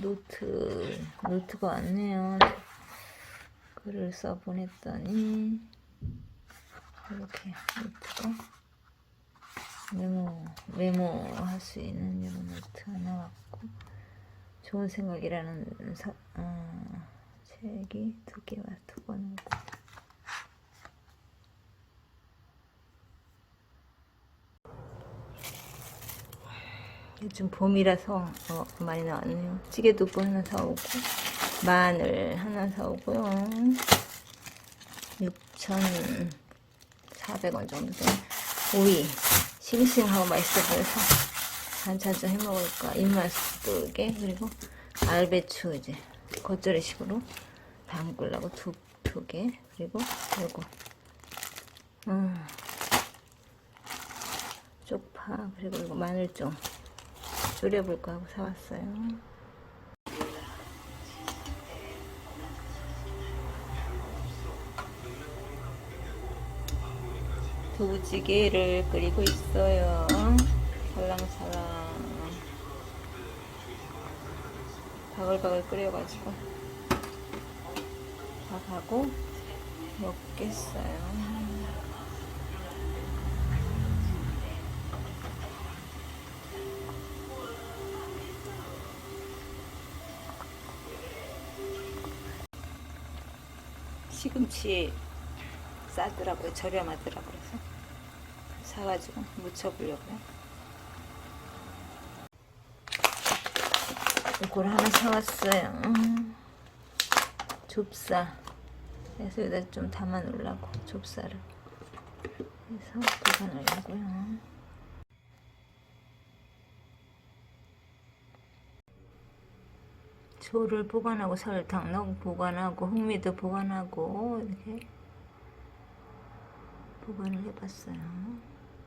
노트 노트가 왔네요. 글을 써 보냈더니 이렇게 노트가 메모 메모할 수 있는 이런 노트 하나 왔고 좋은 생각이라는 사, 어, 책이 두 개와 두권오 요즘 봄이라서 어, 많이 나왔네요. 찌개두부 하나 사오고 마늘 하나 사오고요. 6,400원 정도 된 오이 싱싱하고 맛있어 보여서 반찬 좀 해먹을까 입맛 돌게. 그리고 알배추 이제 겉절이식으로 담글라고 두, 두 개. 그리고 요거. 음, 쪽파 그리고 이거 마늘 좀 졸여볼까 하고 사왔어요. 두부찌개를 끓이고 있어요. 살랑살랑. 바글바글 끓여가지고 밥하고 먹겠어요. 시금치 싸더라고요. 저렴하더라고요. 그래서 사가지고 무쳐보려고요. 이걸 하나 사왔어요. 음, 좁쌀. 그래서 여기다 좀 담아 놓으려고 좁쌀을. 그래서 보관하려고요. 조를 보관하고 설탕 넣고 보관하고 흑미도 보관하고 이렇게 보관을 해봤어요.